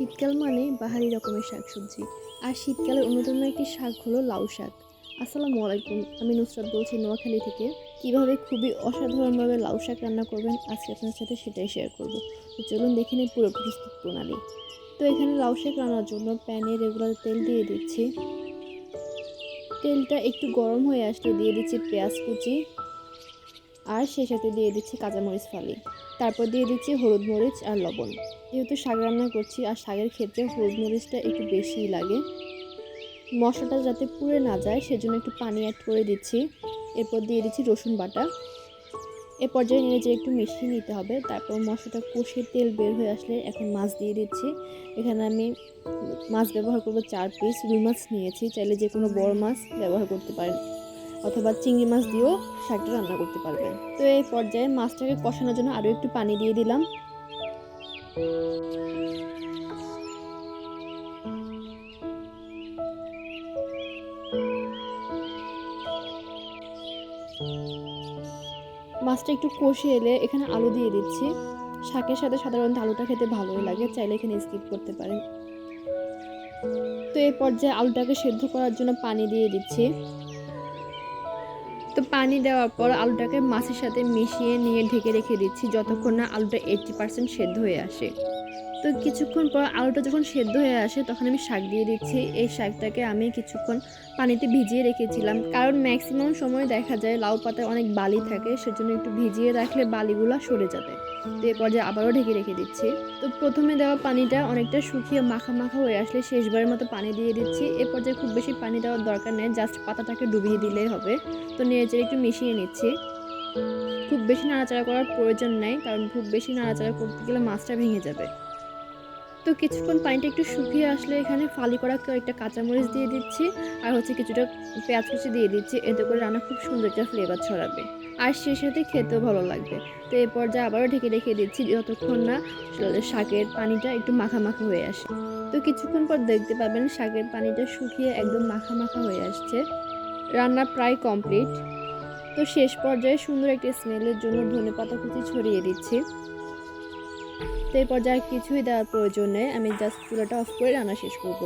শীতকাল মানে বাহারি রকমের শাকসবজি, আর শীতকালের অন্যতম একটি শাক হলো লাউ শাক। আসসালামু আলাইকুম, আমি নুসরাত বলছি নোয়াখালী থেকে। কীভাবে খুবই অসাধারণভাবে লাউ শাক রান্না করবেন আজকে আপনার সাথে সেটাই শেয়ার করব। তো চলুন দেখে নিই পুরো প্রস্তুত প্রণালী। তো এখানে লাউ শাক রান্নার জন্য প্যানে রেগুলার তেল দিয়ে দিচ্ছি। তেলটা একটু গরম হয়ে আসলে দিয়ে দিচ্ছি পেঁয়াজ কুচি। আর সেই সাথে দিয়ে দিচ্ছি কাঁচামরিচ ফালি। তারপর দিয়ে দিচ্ছি হলুদ মরিচ আর লবণ। যেহেতু শাক রান্না করছি আর শাকের ক্ষেত্রে হলুদ মরিচটা একটু বেশিই লাগে। মশলাটা যাতে পুড়ে না যায়, সেজন্য একটু পানি অ্যাড করে দিচ্ছি। এরপর দিয়ে দিচ্ছি রসুন বাটা। এ পর্যায়ে নিয়ে যে একটু মিশিয়ে নিতে হবে। তারপর মশলাটা কষে তেল বের হয়ে আসলে এখন মাছ দিয়ে দিচ্ছি। এখানে আমি মাছ ব্যবহার করব চার পিস রুই মাছ নিয়েছি। চাইলে যে কোনো বড় মাছ ব্যবহার করতে পারেন। অথবা চিংড়ি মাছ দিয়েও শাকটা রান্না করতে পারবেন তো এই পর্যায়ে মাছটাকে কষানোর জন্য আরও একটু পানি দিয়ে দিলাম। মাছটা একটু কষে এলে এখানে আলু দিয়ে দিচ্ছি। শাকের সাথে সাধারণত আলুটা খেতে ভালোই লাগে, চাইলে এখানে স্কিপ করতে পারেন। তো এই পর্যায়ে আলুটাকে সেদ্ধ করার জন্য পানি দিয়ে দিচ্ছি। তো পানি দেওয়ার পর আলুটাকে মাছের সাথে মিশিয়ে নিয়ে ঢেকে রেখে দিচ্ছি, যতক্ষণ না আলুটা এইটটি পার্সেন্ট সেদ্ধ হয়ে আসে। তো কিছুক্ষণ পর আলুটা যখন সেদ্ধ হয়ে আসে, তখন আমি শাক দিয়ে দিচ্ছি। এই শাকটাকে আমি কিছুক্ষণ পানিতে ভিজিয়ে রেখেছিলাম। কারণ ম্যাক্সিমাম সময় দেখা যায় লাউ পাতায় অনেক বালি থাকে, সেজন্য একটু ভিজিয়ে রাখলে বালিগুলো সরে যাবে। তো এই পর্যায়ে আবারও ঢেকে রেখে দিচ্ছি। তো প্রথমে দেওয়া পানিটা অনেকটা শুকিয়ে মাখা মাখা হয়ে আসলে শেষবারের মতো পানি দিয়ে দিচ্ছি। এ পর্যায়ে খুব বেশি পানি দেওয়ার দরকার নেই জাস্ট পাতাটাকে ডুবিয়ে দিলেই হবে। তো নেড়ে একটু মিশিয়ে নিচ্ছি। খুব বেশি নাড়াচাড়া করার প্রয়োজন নেই, কারণ খুব বেশি নাড়াচাড়া করতে গেলে মাছটা ভেঙে যাবে। তো কিছুক্ষণ পানিটা একটু শুকিয়ে আসলে এখানে ফালি করা কয়েকটা কাঁচামরিচ দিয়ে দিচ্ছি আর হচ্ছে কিছুটা পেঁয়াজ কুচি দিয়ে দিচ্ছি। এতে করে রান্না খুব সুন্দর একটা ফ্লেভার ছড়াবে। আর সেই সাথে খেতেও ভালো লাগবে। তো এই পর্যায়ে আবারও ঢেকে রেখে দিচ্ছি যতক্ষণ না শাকের পানিটা একটু মাখা মাখা হয়ে আসে। তো কিছুক্ষণ পর দেখতে পাবেন শাকের পানিটা শুকিয়ে একদম মাখা মাখা হয়ে আসছে। রান্না প্রায় কমপ্লিট তো শেষ পর্যায়ে সুন্দর একটা স্মেলের জন্য ধনে পাতা কুচি ছড়িয়ে দিচ্ছি। তো এই পর্যায়ে কিছুই দেওয়ার প্রয়োজন নেই, আমি জাস্ট পুরোটা অফ করে রান্না শেষ করব।